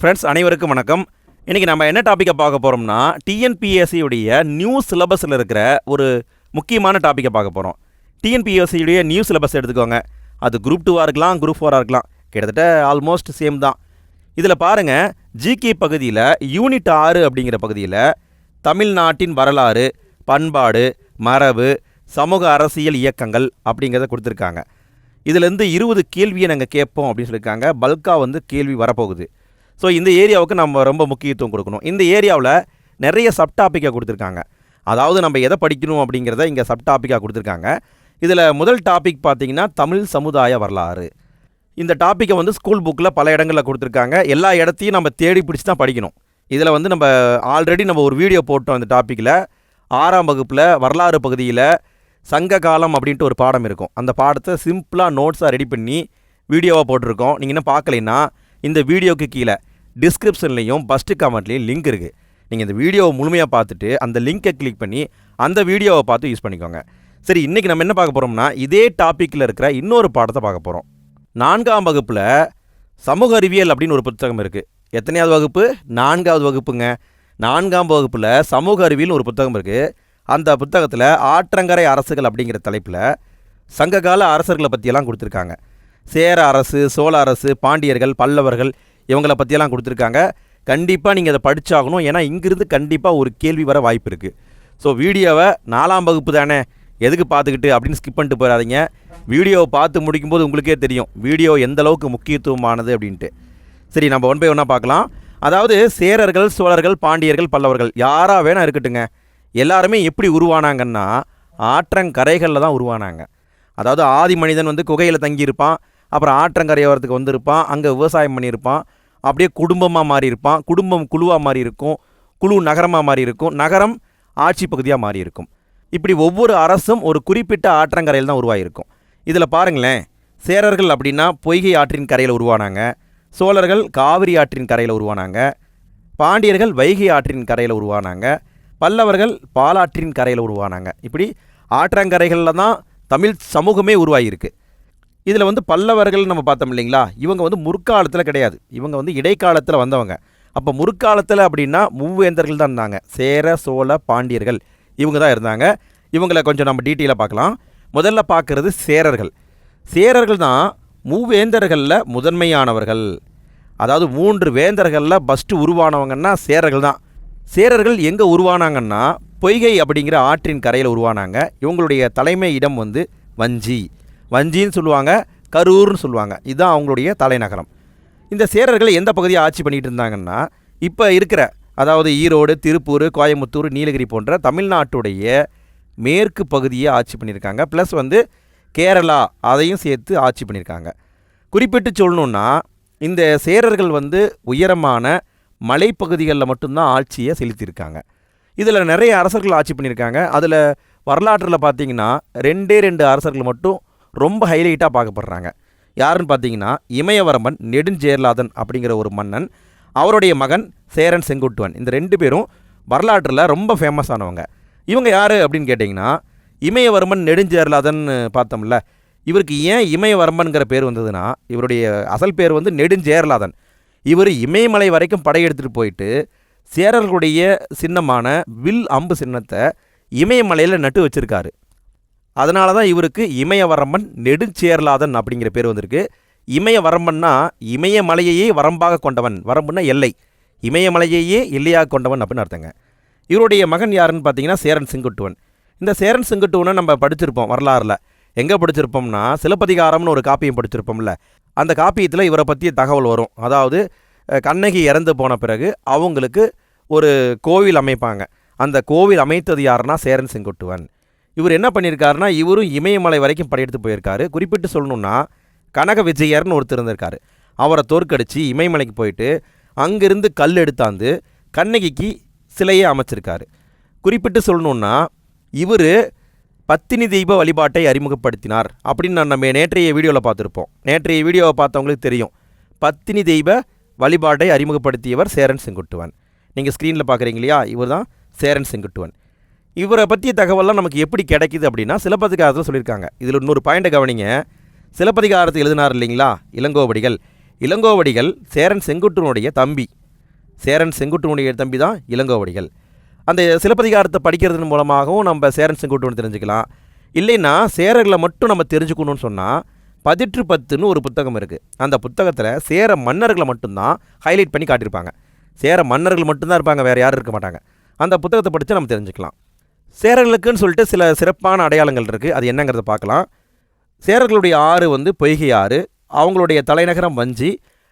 Friends அனைவருக்கும் வணக்கம். இன்றைக்கி நம்ம என்ன டாப்பிக்கை பார்க்க போகிறோம்னா டிஎன்பிஎஸ்சியுடைய நியூ சிலபஸில் இருக்கிற ஒரு முக்கியமான டாப்பிக்கை பார்க்க போகிறோம் டிஎன்பிஎஸ்சியுடைய நியூ சிலபஸ் எடுத்துக்கோங்க. அது குரூப் டூவாக இருக்கலாம் குரூப் ஃபோராக இருக்கலாம். கிட்டத்தட்ட ஆல்மோஸ்ட் சேம் தான். இதில் பாருங்கள் ஜிகே பகுதியில் யூனிட் ஆறு அப்படிங்கிற பகுதியில் தமிழ்நாட்டின் வரலாறு பண்பாடு மரபு சமூக அரசியல் இயக்கங்கள் அப்படிங்கிறத கொடுத்துருக்காங்க. இதுலேருந்து இருபது கேள்வியை நாங்கள் கேட்போம் அப்படின்னு சொல்லியிருக்காங்க. பல்காக வந்து கேள்வி வரப்போகுது. ஸோ இந்த ஏரியாவுக்கு நம்ம ரொம்ப முக்கியத்துவம் கொடுக்கணும். இந்த ஏரியாவில் நிறைய சப் டாப்பிக்காக கொடுத்துருக்காங்க. அதாவது நம்ம எதை படிக்கணும் அப்படிங்கிறத இங்கே சப் டாப்பிக்காக கொடுத்துருக்காங்க. இதில் முதல் டாபிக் பார்த்தீங்கன்னா தமிழ் சமுதாய வரலாறு. இந்த டாப்பிக்கை வந்து ஸ்கூல் புக்கில் பல இடங்களில் கொடுத்துருக்காங்க. எல்லா இடத்தையும் நம்ம தேடி பிடிச்சி தான் படிக்கணும். இதில் வந்து நம்ம ஆல்ரெடி நம்ம ஒரு வீடியோ போட்டோம் இந்த டாப்பிக்கில் ஆறாம் வகுப்பில் வரலாறு பகுதியில் சங்க காலம் அப்படின்ட்டு ஒரு பாடம் இருக்கும். அந்த பாடத்தை சிம்பிளாக நோட்ஸாக ரெடி பண்ணி வீடியோவாக போட்டிருக்கோம். நீங்கள் இன்னும் பார்க்கலைன்னா இந்த வீடியோக்கு கீழே. டிஸ்கிரிப்ஷன்லேயும் ஃபஸ்ட்டு கமெண்ட்லேயும் லிங்க் இருக்குது நீங்கள் இந்த வீடியோவை முழுமையாக பார்த்துட்டு அந்த லிங்கை கிளிக் பண்ணி அந்த வீடியோவை பார்த்து யூஸ் பண்ணிக்கோங்க. சரி இன்றைக்கி நம்ம என்ன பார்க்க போகிறோம்னா இதே டாப்பிக்கில் இருக்கிற இன்னொரு பாடத்தை பார்க்க போகிறோம் நான்காம் வகுப்பில் சமூக அறிவியல் அப்படின்னு ஒரு புத்தகம் இருக்குது எத்தனையாவது வகுப்பு? நான்காவது வகுப்புங்க. நான்காம் வகுப்பில் சமூக அறிவியல்னு ஒரு புத்தகம் இருக்குது அந்த புத்தகத்தில் ஆற்றங்கரை அரசுகள் அப்படிங்கிற தலைப்பில் சங்ககால அரசர்களை பற்றியெல்லாம் கொடுத்துருக்காங்க. சேர அரசு சோழ அரசு பாண்டியர்கள் பல்லவர்கள் இவங்களை பற்றியெல்லாம் கொடுத்துருக்காங்க. கண்டிப்பாக நீங்கள் அதை படித்தாகணும் ஏன்னா இங்கிருந்து கண்டிப்பாக ஒரு கேள்வி வர வாய்ப்பு இருக்குது ஸோ வீடியோவை நாலாம் வகுப்பு தானே? எதுக்கு பார்த்துக்கிட்டு அப்படின்னு ஸ்கிப் பண்ணிட்டு போயிடாதீங்க. வீடியோவை பார்த்து முடிக்கும்போது உங்களுக்கே தெரியும். வீடியோ எந்த அளவுக்கு முக்கியத்துவமானது அப்படின்ட்டு. சரி நம்ம ஒன் பை ஒன்றா பார்க்கலாம். அதாவது சேரர்கள் சோழர்கள் பாண்டியர்கள் பல்லவர்கள் யாராக வேணால் இருக்கட்டுங்க. எல்லாருமே எப்படி உருவானாங்கன்னா ஆற்றங்கரைகளில் தான் உருவானாங்க. அதாவது ஆதி மனிதன் வந்து குகையில் தங்கியிருப்பான். அப்புறம் ஆற்றங்கரையோரத்துக்கு வந்திருப்பான். அங்கே விவசாயம் பண்ணியிருப்பான். அப்படியே குடும்பமாக மாறி இருப்பான் குடும்பம் குழுவாக மாறி இருக்கும் குழு நகரமாக மாறி இருக்கும் நகரம் ஆட்சி பகுதியாக மாறி இருக்கும் இப்படி ஒவ்வொரு அரசும் ஒரு குறிப்பிட்ட ஆற்றங்கரையில் தான் உருவாகியிருக்கும் இதில் பாருங்களேன். சேரர்கள் அப்படின்னா பொய்கை ஆற்றின் கரையில் உருவானாங்க. சோழர்கள் காவிரி ஆற்றின் கரையில் உருவானாங்க. பாண்டியர்கள் வைகை ஆற்றின் கரையில் உருவானாங்க. பல்லவர்கள் பாலாற்றின் கரையில் உருவானாங்க. இப்படி ஆற்றங்கரைகளில் தான் தமிழ் சமூகமே உருவாகியிருக்கு இதில் வந்து பல்லவர்கள் நம்ம பார்த்தோம் இல்லைங்களா? இவங்க வந்து முற்காலத்தில் கிடையாது. இவங்க வந்து இடைக்காலத்தில் வந்தவங்க. அப்போ முற்காலத்தில் அப்படின்னா மூவேந்தர்கள் தான் இருந்தாங்க. சேர சோழ பாண்டியர்கள். இவங்க தான் இருந்தாங்க. இவங்களை கொஞ்சம் நம்ம டீட்டெயிலாக பார்க்கலாம். முதல்ல பார்க்குறது சேரர்கள். சேரர்கள் தான் மூவேந்தர்களில் முதன்மையானவர்கள். அதாவது மூன்று வேந்தர்களில் ஃபஸ்ட்டு உருவானவங்கன்னா சேரர்கள் தான். சேரர்கள் எங்கே உருவானாங்கன்னா பொய்கை அப்படிங்கிற ஆற்றின் கரையில் உருவானாங்க. இவங்களுடைய தலைமை இடம் வந்து வஞ்சி. வஞ்சின்னு சொல்லுவாங்க கரூர்னு சொல்லுவாங்க. இதுதான் அவங்களுடைய தலைநகரம். இந்த சேரர்கள் எந்த பகுதியை ஆட்சி பண்ணிட்டு இருந்தாங்கன்னா இப்போ இருக்கிற அதாவது ஈரோடு திருப்பூர் கோயம்புத்தூர் நீலகிரி போன்ற தமிழ்நாட்டுடைய மேற்கு பகுதியை ஆட்சி பண்ணியிருக்காங்க. ப்ளஸ் வந்து கேரளா அதையும் சேர்த்து ஆட்சி பண்ணியிருக்காங்க. குறிப்பிட்டு சொல்லணுன்னா இந்த சேரர்கள் வந்து உயரமான மலைப்பகுதிகளில் மட்டும்தான் ஆட்சியை செலுத்தியிருக்காங்க. இதில் நிறைய அரசர்கள் ஆட்சி பண்ணியிருக்காங்க. அதில் வரலாற்றில் பார்த்தீங்கன்னா ரெண்டே ரெண்டு அரசர்கள் மட்டும் ரொம்ப ஹைலைட்டாக பார்க்கப்படுறாங்க. யாருன்னு பார்த்தீங்கன்னா இமயவரமன் நெடுஞ்சேர்லாதன் அப்படிங்கிற ஒரு மன்னன் அவருடைய மகன் சேரன் செங்குட்டுவன். இந்த ரெண்டு பேரும் வரலாற்றில் ரொம்ப ஃபேமஸ் ஆனவங்க. இவங்க யார் அப்படின்னு கேட்டிங்கன்னா இமயவர்மன் நெடுஞ்சேர்லாதன் பார்த்தோம்ல இவருக்கு ஏன் இமயவர்மன்கிற பேர் வந்ததுன்னா இவருடைய அசல் பேர் வந்து நெடுஞ்சேர்லாதன் இவர் இமயமலை வரைக்கும் படையெடுத்துட்டு போயிட்டு சேரர்களுடைய சின்னமான வில் அம்பு சின்னத்தை இமயமலையில் நட்டு வச்சுருக்காரு. அதனால தான் இவருக்கு இமயவரம்பன் நெடுஞ்சேர்லாதன் அப்படிங்கிற பேர் வந்திருக்கு. இமயவரம்பன்னா இமயமலையையே வரம்பாக கொண்டவன். வரம்புன்னா எல்லை. இமயமலையையே எல்லையாக கொண்டவன் அப்படின்னு அர்த்தங்க. இவருடைய மகன் யாருன்னு பார்த்தீங்கன்னா சேரன் செங்குட்டுவன். இந்த சேரன் செங்குட்டுவனை நம்ம படிச்சிருப்போம் வரலாறில். எங்கே படிச்சிருப்போம்னா சிலப்பதிகாரம்னு ஒரு காப்பியம் படிச்சிருப்போம்ல. அந்த காப்பியத்தில் இவரை பற்றிய தகவல் வரும். அதாவது கண்ணகி இறந்து போன பிறகு அவங்களுக்கு ஒரு கோவில் அமைப்பாங்க. அந்த கோவில் அமைத்தது யாருன்னா சேரன் செங்குட்டுவன். இவர் என்ன பண்ணியிருக்காருன்னா இவரும் இமயமலை வரைக்கும் படையெடுத்து போயிருக்காரு. குறிப்பிட்டு சொல்லணும்னா கனக விஜயர்னு ஒருத்தர் இருந்திருக்காரு. அவரை தோற்கடித்து இமயமலைக்கு போயிட்டு அங்கிருந்து கல் எடுத்தாந்து கண்ணகிக்கு சிலையை அமைச்சிருக்காரு. குறிப்பிட்டு சொல்லணுன்னா இவர் பத்தினி தெய்வ வழிபாட்டை அறிமுகப்படுத்தினார் அப்படின்னு நான் நம்ம நேற்றைய வீடியோவில் பார்த்துருப்போம். நேற்றைய வீடியோவை பார்த்தவங்களுக்கு தெரியும். பத்தினி தெய்வ வழிபாட்டை அறிமுகப்படுத்தியவர் சேரன் செங்குட்டுவன். நீங்கள் ஸ்க்ரீனில் பார்க்குறீங்க இல்லையா? இவர் தான் சேரன் செங்குட்டுவன். இவரை பற்றிய தகவல்லாம் நமக்கு எப்படி கிடைக்குது அப்படின்னா சிலப்பதிகாரத்தில் சொல்லியிருக்காங்க. இதில் இன்னொரு பாயிண்ட்டை கவனிங்க. சிலப்பதிகாரத்தை எழுதினார் இல்லைங்களா? இளங்கோவடிகள். இளங்கோவடிகள் சேரன் செங்குட்டனுடைய தம்பி. சேரன் செங்குட்டுனுடைய தம்பி தான் இளங்கோவடிகள். அந்த சிலப்பதிகாரத்தை படிக்கிறதன் மூலமாகவும் நம்ம சேரன் செங்குட்டுன்னு தெரிஞ்சுக்கலாம். இல்லைன்னா சேரர்களை மட்டும் நம்ம தெரிஞ்சுக்கணும்னு சொன்னால் பதிற்று பத்துன்னு ஒரு புத்தகம் இருக்குது அந்த புத்தகத்தில் சேர மன்னர்களை மட்டும்தான் ஹைலைட் பண்ணி காட்டியிருப்பாங்க. சேர மன்னர்கள் மட்டும்தான் இருப்பாங்க வேறு யாரும் இருக்க மாட்டாங்க. அந்த புத்தகத்தை படித்து நம்ம தெரிஞ்சுக்கலாம். சேரர்களுக்குன்னு சொல்லிட்டு சில சிறப்பான அடையாளங்கள் இருக்குது அது என்னங்கிறத பார்க்கலாம். சேரர்களுடைய ஆறு வந்து பொய்கை ஆறு அவங்களுடைய தலைநகரம் வஞ்சி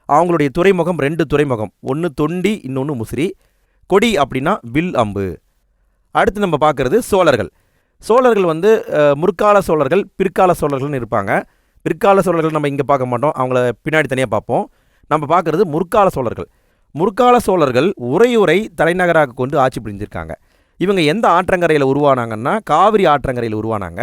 அவங்களுடைய துறைமுகம் ரெண்டு துறைமுகம் ஒன்று தொண்டி இன்னொன்று முசிறி. கொடி அப்படின்னா வில் அம்பு. அடுத்து நம்ம பார்க்குறது சோழர்கள். சோழர்கள் வந்து முற்கால சோழர்கள் பிற்கால சோழர்கள்னு இருப்பாங்க. பிற்கால சோழர்கள் நம்ம இங்கே பார்க்க மாட்டோம். அவங்கள பின்னாடி தனியாக பார்ப்போம். நம்ம பார்க்குறது முற்கால சோழர்கள். முற்கால சோழர்கள் உரையுறை தலைநகராக கொண்டு ஆட்சி புரிஞ்சிருக்காங்க. இவங்க எந்த ஆற்றங்கரையில் உருவானாங்கன்னா காவிரி ஆற்றங்கரையில் உருவானாங்க.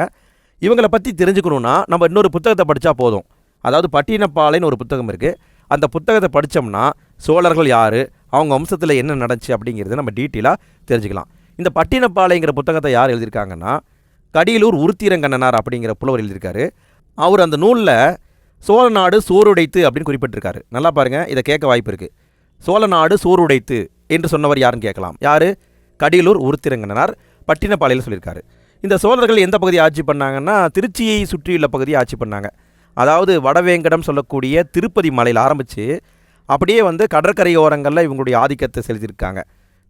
இவங்களை பற்றி தெரிஞ்சுக்கணுன்னா நம்ம இன்னொரு புத்தகத்தை படித்தா போதும். அதாவது பட்டினப்பாலைன்னு ஒரு புத்தகம் இருக்குது அந்த புத்தகத்தை படித்தோம்னா சோழர்கள் யார் அவங்க வம்சத்தில் என்ன நடந்துச்சு அப்படிங்கிறத நம்ம டீட்டெயிலாக தெரிஞ்சுக்கலாம். இந்த பட்டினப்பாலைங்கிற புத்தகத்தை யார் எழுதியிருக்காங்கன்னா கடியலூர் உருத்திரங்கண்ணனார் அப்படிங்கிற புலவர் எழுதியிருக்காரு. அவர் அந்த நூலில் சோழ நாடு சோறுடைத்து அப்படின்னு குறிப்பிட்டிருக்காரு. நல்லா பாருங்கள் இதை கேட்க வாய்ப்பு இருக்குது சோழ நாடு சோறுடைத்து என்று சொன்னவர் யாருன்னு கேட்கலாம். யார்? கடியலூர் உருத்திரங்கனார் பட்டினப்பாளையில் சொல்லியிருக்காரு. இந்த சோழர்கள் எந்த பகுதியை ஆட்சி பண்ணாங்கன்னா திருச்சியை சுற்றியுள்ள பகுதியை ஆட்சி பண்ணாங்க. அதாவது வடவேங்கடம் சொல்லக்கூடிய திருப்பதி மலையில் ஆரம்பித்து அப்படியே வந்து கடற்கரையோரங்களில் இவங்களுடைய ஆதிக்கத்தை செலுத்தியிருக்காங்க.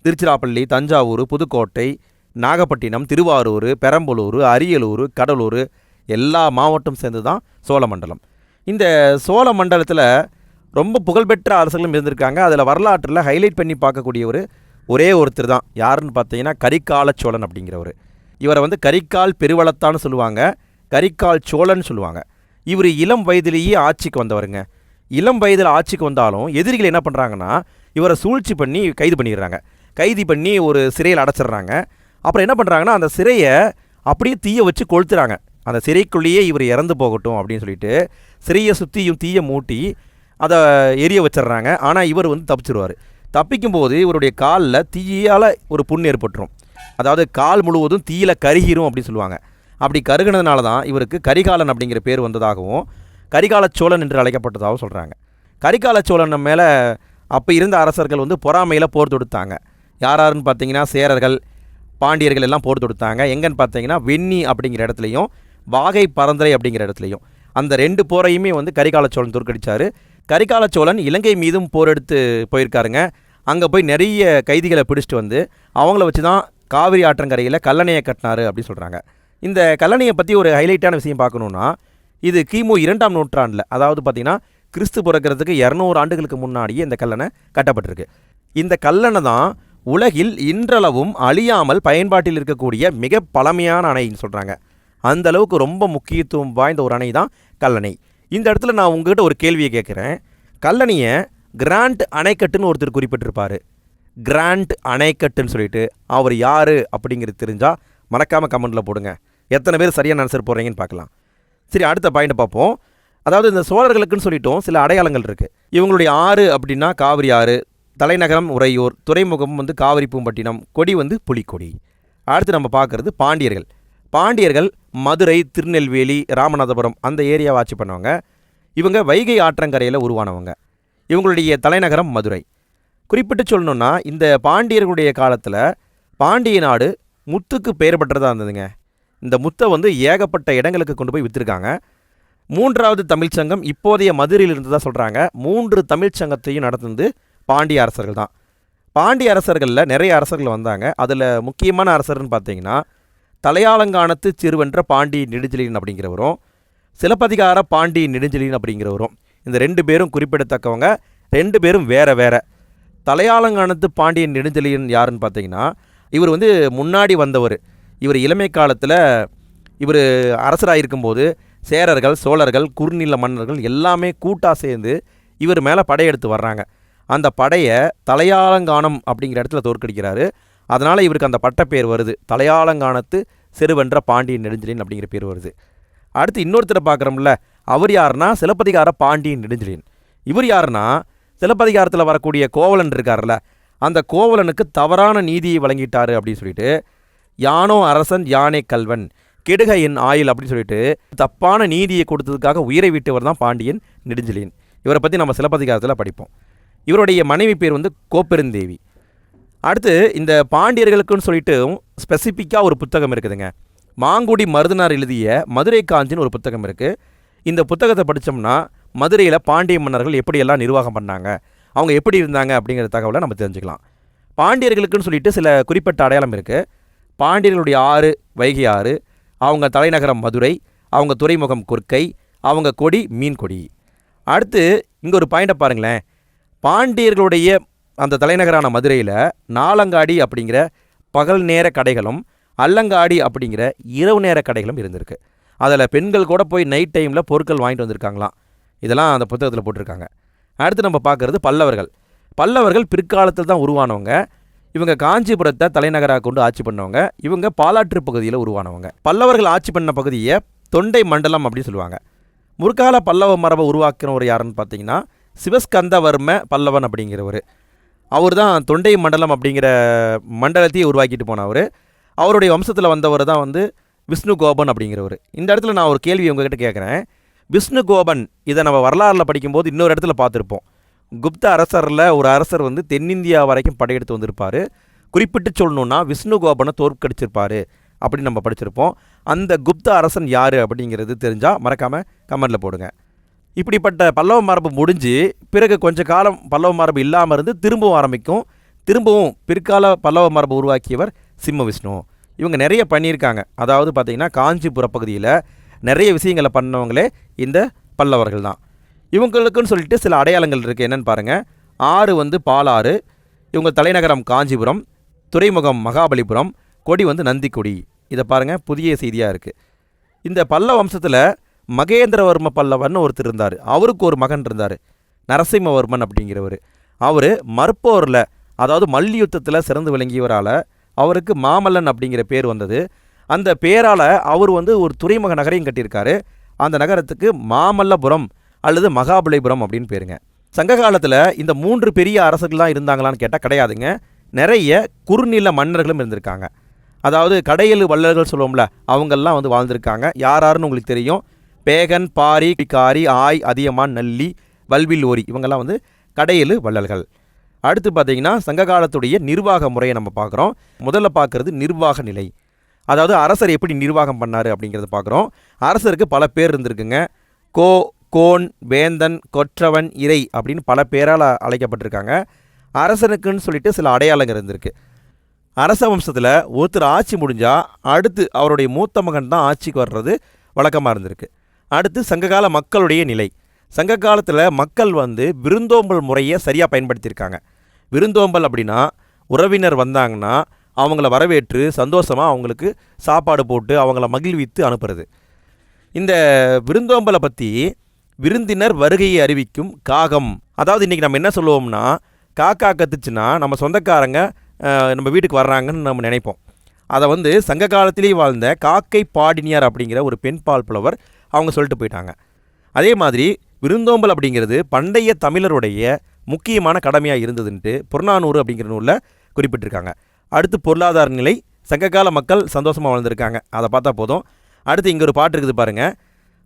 திருச்சிராப்பள்ளி தஞ்சாவூர் புதுக்கோட்டை நாகப்பட்டினம் திருவாரூர் பெரம்பலூர் அரியலூர் கடலூர் எல்லா மாவட்டம் சேர்ந்து தான் சோழமண்டலம் இந்த சோழ மண்டலத்தில் ரொம்ப புகழ்பெற்ற அரசுகளும் இருந்திருக்காங்க. அதில் வரலாற்றில் ஹைலைட் பண்ணி பார்க்கக்கூடிய ஒரு ஒரே ஒருத்தர் தான். யாருன்னு பார்த்தீங்கன்னா கரிகால சோழன் அப்படிங்கிறவர். இவரை வந்து கரிகால் பெருவளத்தான்னு சொல்லுவாங்க கரிகால் சோழன் சொல்லுவாங்க. இவர் இளம் வயதிலேயே ஆட்சிக்கு வந்தவருங்க. இளம் வயதில் ஆட்சிக்கு வந்தாலும் எதிரிகள் என்ன பண்ணுறாங்கன்னா இவரை சூழ்ச்சி பண்ணி கைது பண்ணிடுறாங்க. கைது பண்ணி ஒரு சிறையில் அடைச்சிடுறாங்க. அப்புறம் என்ன பண்ணுறாங்கன்னா அந்த சிறையை அப்படியே தீயை வச்சு கொளுத்துறாங்க. அந்த சிறைக்குள்ளேயே இவர் இறந்து போகட்டும் அப்படின்னு சொல்லிட்டு சிறையை சுற்றியும் தீயை மூட்டி அதை எரிய வச்சிடுறாங்க. ஆனால் இவர் வந்து தப்பிக்கும் தப்பிக்கும்போது இவருடைய காலில் தீயால் ஒரு புண் ஏற்பட்டுரும். அதாவது கால் முழுவதும் தீயில கருகிரும் அப்படின்னு சொல்லுவாங்க. அப்படி கருகினதுனால தான் இவருக்கு கரிகாலன் அப்படிங்கிற பேர் வந்ததாகவும் கரிகால சோழன் என்று அழைக்கப்பட்டதாகவும் சொல்கிறாங்க கரிகால சோழன் மேலே அப்போ இருந்த அரசர்கள் வந்து பொறாமையில் போர் தொடுத்தாங்க. யார் யாருன்னு பார்த்தீங்கன்னா சேரர்கள் பாண்டியர்கள் எல்லாம் போர் தொடுத்தாங்க. எங்கன்னு பார்த்தீங்கன்னா வெண்ணி அப்படிங்கிற இடத்துலையும் வாகை பரந்தரை அப்படிங்கிற இடத்துலையும். அந்த ரெண்டு போரையுமே வந்து கரிகால சோழன் தோற்கடிச்சார். கரிகால சோழன் இலங்கை மீதும் போர் எடுத்து போயிருக்காருங்க. அங்கே போய் நிறைய கைதிகளை பிடிச்சிட்டு வந்து அவங்கள வச்சு தான் காவிரி ஆற்றங்கரையில் கல்லணையை கட்டினாரு அப்படின்னு சொல்கிறாங்க இந்த கல்லணையை பற்றி ஒரு ஹைலைட்டான விஷயம் பார்க்கணுன்னா இது கிமு இரண்டாம் நூற்றாண்டில் அதாவது பார்த்திங்கன்னா கிறிஸ்து பிறக்கிறதுக்கு இரநூறு ஆண்டுகளுக்கு முன்னாடியே இந்த கல்லணை கட்டப்பட்டிருக்கு. இந்த கல்லணை தான் உலகில் இன்றளவும் அழியாமல் பயன்பாட்டில் இருக்கக்கூடிய மிக பழமையான அணைன்னு சொல்கிறாங்க அந்த அளவுக்கு ரொம்ப முக்கியத்துவம் வாய்ந்த ஒரு அணை தான் கல்லணை. இந்த இடத்துல நான் உங்ககிட்ட ஒரு கேள்வியை கேட்குறேன். கல்லணையை கிராண்ட் அணைக்கட்டுன்னு ஒருத்தர் குறிப்பிட்டிருப்பார். கிராண்ட் அணைக்கட்டுன்னு சொல்லிட்டு அவர் யார் அப்படிங்கிறது தெரிஞ்சால் மறக்காமல் கமெண்ட்டில் போடுங்க. எத்தனை பேர் சரியான ஆன்சர் போடுறீங்கன்னு பார்க்கலாம். சரி அடுத்த பாயிண்ட் பார்ப்போம். அதாவது இந்த சோழர்களுக்குன்னு சொல்லிட்டோம் சில அடையாளங்கள் இருக்குது இவங்களுடைய ஆறு அப்படின்னா காவிரி ஆறு தலைநகரம் உறையூர் துறைமுகம் வந்து காவிரி பூம்பட்டினம் கொடி வந்து புலிக்கொடி. அடுத்து நம்ம பார்க்குறது பாண்டியர்கள். பாண்டியர்கள் மதுரை திருநெல்வேலி ராமநாதபுரம் அந்த ஏரியாவை ஆட்சி பண்ணவங்க. இவங்க வைகை ஆற்றங்கரையில் உருவானவங்க. இவங்களுடைய தலைநகரம் மதுரை. குறிப்பிட்டு சொல்லணும்னா இந்த பாண்டியர்களுடைய காலத்தில் பாண்டிய நாடு முத்துக்கு பெயர் பெற்றதாக இருந்ததுங்க. இந்த முத்தை வந்து ஏகப்பட்ட இடங்களுக்கு கொண்டு போய் விற்றுருக்காங்க மூன்றாவது தமிழ்ச்சங்கம் இப்போதைய மதுரையில் இருந்ததாக சொல்கிறாங்க மூன்று தமிழ்ச்சங்கத்தையும் நடத்துனது பாண்டிய அரசர்கள் தான். பாண்டிய அரசர்களில் நிறைய அரசர்கள் வந்தாங்க. அதில் முக்கியமான அரசர்னு பார்த்தீங்கன்னா தலையாலங்கானத்து சிறுவென்ற பாண்டி நெடுஞ்செழியன் அப்படிங்கிறவரும் சிலப்பதிகார பாண்டி நெடுஞ்செழியன் அப்படிங்கிறவரும். இந்த ரெண்டு பேரும் குறிப்பிடத்தக்கவங்க ரெண்டு பேரும் வேற வேற. தலையாலங்கானத்து பாண்டியன் நெடுஞ்செழியன் யாருன்னு பார்த்தீங்கன்னா இவர் வந்து முன்னாடி வந்தவர். இவர் இளமை காலத்தில் இவர் அரசராக இருக்கும்போது சேரர்கள் சோழர்கள் குறுநில மன்னர்கள் எல்லாமே கூட்டாக சேர்ந்து இவர் மேலே படையெடுத்து வர்றாங்க. அந்த படையை தலையாலங்கானம் அப்படிங்கிற இடத்துல தோற்கடிக்கிறாரு. அதனால் இவருக்கு அந்த பட்டப்பேர் வருது. தலையாலங்கானத்து செருவென்ற பாண்டியன் நெடுஞ்செழியன் அப்படிங்கிற பேர் வருது. அடுத்து இன்னொருத்தரை பார்க்குறோம்ல அவர் யாருன்னா சிலப்பதிகார பாண்டியன் நெடுஞ்செழியன். இவர் யாருன்னா சிலப்பதிகாரத்தில் வரக்கூடிய கோவலன் இருக்கார்ல அந்த கோவலனுக்கு தவறான நீதியை வழங்கிட்டாரு அப்படின்னு சொல்லிட்டு யானோ அரசன் யானை கல்வன் கெடுக என் ஆயில் அப்படின்னு சொல்லிட்டு தப்பான நீதியை கொடுத்ததுக்காக உயிரை விட்டவர் தான் பாண்டியன் நெடுஞ்செழியன். இவரை பற்றி நம்ம சிலப்பதிகாரத்தில் படிப்போம். இவருடைய மனைவி பேர் வந்து கோப்பெருந்தேவி. அடுத்து இந்த பாண்டியர்களுக்குன்னு சொல்லிட்டு ஸ்பெசிஃபிக்காக ஒரு புத்தகம் இருக்குதுங்க. மாங்குடி மருதனார் எழுதிய மதுரை காஞ்சின்னு ஒரு புத்தகம் இருக்குது இந்த புத்தகத்தை படித்தோம்னா மதுரையில் பாண்டிய மன்னர்கள் எப்படியெல்லாம் நிர்வாகம் பண்ணாங்க அவங்க எப்படி இருந்தாங்க அப்படிங்கிற தகவலை நம்ம தெரிஞ்சுக்கலாம். பாண்டியர்களுக்குன்னு சொல்லிட்டு சில குறிப்பிட்ட அடையாளம் இருக்குது பாண்டியர்களுடைய ஆறு வைகை ஆறு அவங்க தலைநகரம் மதுரை அவங்க துறைமுகம் கொர்க்கை அவங்க கொடி மீன் கொடி. அடுத்து இங்கே ஒரு பாயிண்டை பாருங்களேன். பாண்டியர்களுடைய அந்த தலைநகரான மதுரையில் நாலங்காடி அப்படிங்கிற பகல் நேர கடைகளும் அல்லங்காடி அப்படிங்கிற இரவு நேர கடைகளும் இருந்திருக்கு. அதில் பெண்கள் கூட போய் நைட் டைமில் பொருட்கள் வாங்கிட்டு வந்திருக்காங்களாம். இதெல்லாம் அந்த புத்தகத்தில் போட்டிருக்காங்க. அடுத்து நம்ம பார்க்குறது பல்லவர்கள். பல்லவர்கள் பிற்காலத்தில் தான் உருவானவங்க. இவங்க காஞ்சிபுரத்தை தலைநகராக கொண்டு ஆட்சி பண்ணவங்க. இவங்க பாலாற்று பகுதியில் உருவானவங்க. பல்லவர்கள் ஆட்சி பண்ண பகுதியை தொண்டை மண்டலம் அப்படின்னு சொல்லுவாங்க. முற்கால பல்லவ மரபை உருவாக்கினவர் யாருன்னு பார்த்தீங்கன்னா சிவஸ்கந்தவர்ம பல்லவன் அப்படிங்கிறவர். அவர் தான் தொண்டை மண்டலம் அப்படிங்கிற மண்டலத்தையே உருவாக்கிட்டு போனவர். அவருடைய வம்சத்தில் வந்தவர் தான் வந்து விஷ்ணு கோபன் அப்படிங்கிறவர். இந்த இடத்துல நான் ஒரு கேள்வி உங்ககிட்ட கேட்குறேன் விஷ்ணு கோபன் இதை நம்ம வரலாறில் படிக்கும்போது இன்னொரு இடத்துல பார்த்துருப்போம். குப்த அரசரில் ஒரு அரசர் வந்து தென்னிந்தியா வரைக்கும் படையெடுத்து வந்திருப்பார். குறிப்பிட்டு சொல்லணுன்னா விஷ்ணு கோபனை தோற்கடிச்சிருப்பார் அப்படின்னு நம்ம படிச்சிருப்போம். அந்த குப்த அரசன் யார் அப்படிங்கிறது தெரிஞ்சால் மறக்காமல் கமெண்டில் போடுங்க. இப்படிப்பட்ட பல்லவ மரபு முடிஞ்சு பிறகு கொஞ்ச காலம் பல்லவ மரபு இல்லாமல் இருந்து திரும்பவும் ஆரம்பிக்கும். திரும்பவும் பிற்கால பல்லவ மரபு உருவாக்கியவர் சிம்ம விஷ்ணு. இவங்க நிறைய பண்ணியிருக்காங்க. அதாவது பார்த்திங்கன்னா காஞ்சிபுர பகுதியில் நிறைய விஷயங்களை பண்ணவங்களே இந்த பல்லவர்கள் தான். இவங்களுக்குன்னு சொல்லிட்டு சில அடையாளங்கள் இருக்குது என்னென்னு பாருங்கள் ஆறு வந்து பாலாறு இவங்க தலைநகரம் காஞ்சிபுரம் துறைமுகம் மகாபலிபுரம் கொடி வந்து நந்திக்கொடி. இதை பாருங்கள் புதிய செய்தியாக இருக்குது இந்த பல்லவ வம்சத்தில் மகேந்திரவர்ம பல்லவன் ஒருத்தர் இருந்தார். அவருக்கு ஒரு மகன் இருந்தார். நரசிம்மவர்மன் அப்படிங்கிறவர். அவர் மற்போரில் அதாவது மல்யுத்தத்தில் சிறந்து விளங்கியவரால் அவருக்கு மாமல்லன் அப்படிங்கிற பேர் வந்தது. அந்த பேரால் அவர் வந்து ஒரு துறைமுக நகரையும் கட்டியிருக்காரு. அந்த நகரத்துக்கு மாமல்லபுரம் அல்லது மகாபலிபுரம் அப்படின்னு பேருங்க. சங்க காலத்தில் இந்த மூன்று பெரிய அரசுகள்லாம் இருந்தாங்களான்னு கேட்டால் கிடையாதுங்க. நிறைய குறுநில மன்னர்களும் இருந்திருக்காங்க. அதாவது கடையெழு வள்ளல்கள் சொல்லுவோம்ல அவங்கெல்லாம் வந்து வாழ்ந்திருக்காங்க. யார் யாருன்னு உங்களுக்கு தெரியும்? பேகன் பாரி காரி ஆய் அதியமான் நல்லி வல்வில் ஓரி இவங்கெல்லாம் வந்து கடையலு வள்ளல்கள். அடுத்து பார்த்தீங்கன்னா சங்க காலத்துடைய நிர்வாக முறையை நம்ம பார்க்குறோம். முதல்ல பார்க்குறது நிர்வாக நிலை. அதாவது அரசர் எப்படி நிர்வாகம் பண்ணார் அப்படிங்கிறத பார்க்குறோம். அரசருக்கு பல பேர் இருந்திருக்குங்க. கோ கோன் வேந்தன் கொற்றவன் இறை அப்படின்னு பல பேரால் அழைக்கப்பட்டிருக்காங்க. அரசனுக்குன்னு சொல்லிட்டு சில அடையாளங்கள் இருந்திருக்கு. அரச வம்சத்தில் ஒருத்தர் ஆட்சி முடிஞ்சால் அடுத்து அவருடைய மூத்த மகன் தான் ஆட்சிக்கு வர்றது வழக்கமாக இருந்திருக்கு. அடுத்து சங்ககால மக்களுடைய நிலை. சங்க காலத்தில் மக்கள் வந்து விருந்தோம்பல் முறையை சரியாக பயன்படுத்தியிருக்காங்க. விருந்தோம்பல் அப்படின்னா உறவினர் வந்தாங்கன்னா அவங்கள வரவேற்று சந்தோஷமாக அவங்களுக்கு சாப்பாடு போட்டு அவங்கள மகிழ்வித்து அனுப்புறது. இந்த விருந்தோம்பலை பற்றி விருந்தினர் வருகையை அறிவிக்கும் காகம் அதாவது இன்றைக்கி நம்ம என்ன சொல்லுவோம்னா காக்கா கத்துச்சுன்னா நம்ம சொந்தக்காரங்க நம்ம வீட்டுக்கு வர்றாங்கன்னு நம்ம நினைப்போம். அதை வந்து சங்க காலத்திலேயே வாழ்ந்த காக்கை பாடினியார் அப்படிங்கிற ஒரு பெண் பால் புலவர் அவங்க சொல்லிட்டு போயிட்டாங்க. அதே மாதிரி விருந்தோம்பல் அப்படிங்கிறது பண்டைய தமிழருடைய முக்கியமான கடமையாக இருந்ததுன்ட்டு புறநானூறு அப்படிங்கிற நூலில் குறிப்பிட்டிருக்காங்க. அடுத்து பொருளாதார நிலை சங்ககால மக்கள் சந்தோஷமாக வாழ்ந்திருக்காங்க. அதை பார்த்தா போதும். அடுத்து இங்கே ஒரு பாட்டு இருக்குது பாருங்கள்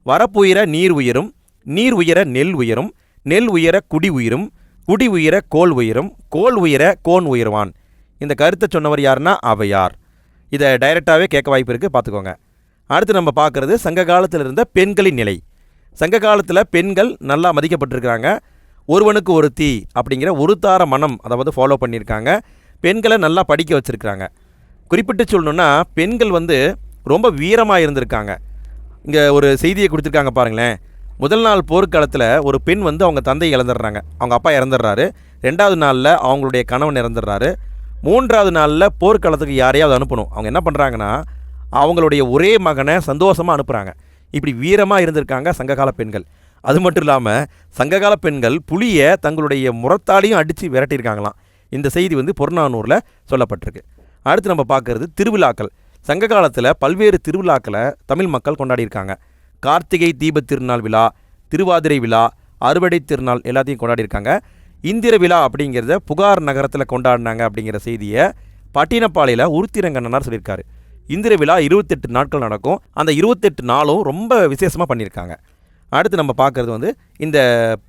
வரப்புயர நீர் உயரும் நீர் உயர நெல் உயரும் நெல் உயர குடி உயரும் குடி உயர கோல் உயரும் கோல் உயர கோன் உயர்வான். இந்த கருத்தை சொன்னவர் யாருன்னா அவையார். இதை டைரெக்டாகவே கேட்க வாய்ப்பு இருக்குது பார்த்துக்கோங்க. அடுத்து நம்ம பார்க்குறது சங்க காலத்தில் இருந்த பெண்களின் நிலை. சங்க காலத்தில் பெண்கள் நல்லா மதிக்கப்பட்டிருக்கிறாங்க. ஒருவனுக்கு ஒரு தீ அப்படிங்கிற ஒரு தார மனம் அதாவது ஃபாலோ பண்ணியிருக்காங்க. பெண்களை நல்லா படிக்க வச்சுருக்காங்க குறிப்பிட்டு சொல்லணுன்னா பெண்கள் வந்து ரொம்ப வீரமாக இருந்திருக்காங்க. இங்கே ஒரு செய்தியை கொடுத்துருக்காங்க பாருங்களேன். முதல் நாள் போர்க்காலத்தில் ஒரு பெண் வந்து அவங்க தந்தை இழந்துடுறாங்க. அவங்க அப்பா இறந்துடுறாரு. ரெண்டாவது நாளில் அவங்களுடைய கணவன் இறந்துடுறாரு. மூன்றாவது நாளில் போர்க்காலத்துக்கு யாரையாவது அனுப்பணும். அவங்க என்ன பண்ணுறாங்கன்னா அவங்களுடைய ஒரே மகனை சந்தோஷமாக அனுப்புகிறாங்க இப்படி வீரமாக இருந்திருக்காங்க சங்ககால பெண்கள். அது மட்டும் இல்லாமல் சங்ககால பெண்கள் புலியை தங்களுடைய முறத்தாலையும் அடித்து விரட்டியிருக்காங்களாம். இந்த செய்தி வந்து புறநானூரில் சொல்லப்பட்டிருக்கு. அடுத்து நம்ம பார்க்குறது திருவிழாக்கள். சங்க காலத்தில் பல்வேறு திருவிழாக்களை தமிழ் மக்கள் கொண்டாடியிருக்காங்க. கார்த்திகை தீபத் திருநாள் விழா திருவாதிரை விழா அறுவடை திருநாள் எல்லாத்தையும் கொண்டாடியிருக்காங்க. இந்திர விழா அப்படிங்கிறத புகார் நகரத்தில் கொண்டாடினாங்க அப்படிங்கிற செய்தியை பட்டினப்பாளையில் உருத்திரங்கண்ணனார் சொல்லியிருக்காரு. இந்திர விழா இருபத்தெட்டு நாட்கள் நடக்கும். அந்த இருபத்தெட்டு நாளும் ரொம்ப விசேஷமாக பண்ணியிருக்காங்க. அடுத்து நம்ம பார்க்குறது வந்து இந்த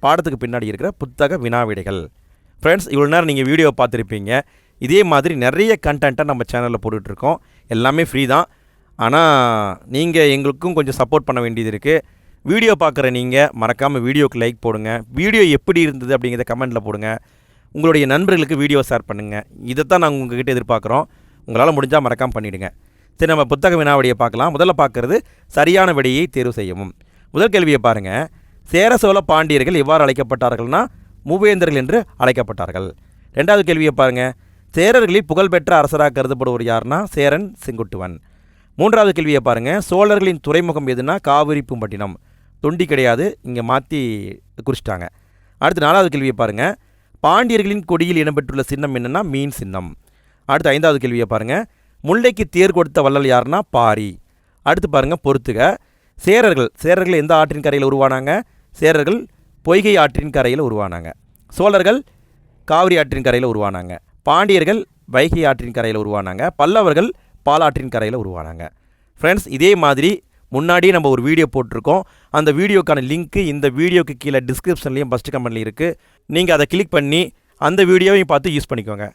பாடத்துக்கு பின்னாடி இருக்கிற புத்தக வினாவிடைகள். ஃப்ரெண்ட்ஸ் இவ்வளோ நேரம் நீங்கள் வீடியோ பார்த்துருப்பீங்க. இதே மாதிரி நிறைய கண்டென்ட்டை நம்ம சேனலில் போட்டுட்ருக்கோம். எல்லாமே ஃப்ரீ தான். ஆனால் நீங்கள் எங்களுக்கும் கொஞ்சம் சப்போர்ட் பண்ண வேண்டியது இருக்குது வீடியோ பார்க்குற நீங்கள் மறக்காமல் வீடியோக்கு லைக் போடுங்க. வீடியோ எப்படி இருந்தது அப்படிங்கிறத கமெண்ட்டில் போடுங்க. உங்களுடைய நண்பர்களுக்கு வீடியோ ஷேர் பண்ணுங்கள் இதை தான் நாங்கள் உங்ககிட்ட எதிர்பார்க்குறோம். உங்களால் முடிஞ்சால் மறக்காமல் பண்ணிவிடுங்க சரி நம்ம புத்தக வினாவடியை பார்க்கலாம். முதல்ல பார்க்குறது சரியான விடையை தேர்வு செய்யவும். முதல் கேள்வியை பாருங்கள் சேர சோழ பாண்டியர்கள் எவ்வாறு அழைக்கப்பட்டார்கள்னா மூவேந்தர்கள் என்று அழைக்கப்பட்டார்கள். ரெண்டாவது கேள்வியை பாருங்கள் சேரர்களில் புகழ்பெற்ற அரசராக கருதப்படுவர் யாருன்னா சேரன் செங்குட்டுவன். மூன்றாவது கேள்வியை பாருங்கள் சோழர்களின் துறைமுகம் எதுனா காவிரி பூம்பட்டினம். தொண்டி கிடையாது இங்கே மாற்றி குறிச்சிட்டாங்க. அடுத்து நாலாவது கேள்வியை பாருங்கள் பாண்டியர்களின் கொடியில் இடம்பெற்றுள்ள சின்னம் என்னென்னா மீன் சின்னம். அடுத்து ஐந்தாவது கேள்வியை பாருங்கள் முல்லைக்கு தேர் கொடுத்த வள்ளல் யாருன்னா பாரி. அடுத்து பாருங்கள் பொறுத்துக. சேரர்கள் சேரர்கள் எந்த ஆற்றின் கரையில் உருவானாங்க? சேரர்கள் பொய்கை ஆற்றின் கரையில் உருவானாங்க. சோழர்கள் காவிரி ஆற்றின் கரையில் உருவானாங்க. பாண்டியர்கள் வைகை ஆற்றின் கரையில் உருவானாங்க. பல்லவர்கள் பாலாற்றின் கரையில் உருவானாங்க. ஃப்ரெண்ட்ஸ் இதே மாதிரி முன்னாடியே நம்ம ஒரு வீடியோ போட்டிருக்கோம். அந்த வீடியோக்கான லிங்க்கு இந்த வீடியோக்கு கீழே டிஸ்கிரிப்ஷன்லேயும் ஃபஸ்ட்டு கமெண்ட்லையும் இருக்குது நீங்கள் அதை கிளிக் பண்ணி அந்த வீடியோவையும் பார்த்து யூஸ் பண்ணிக்கோங்க.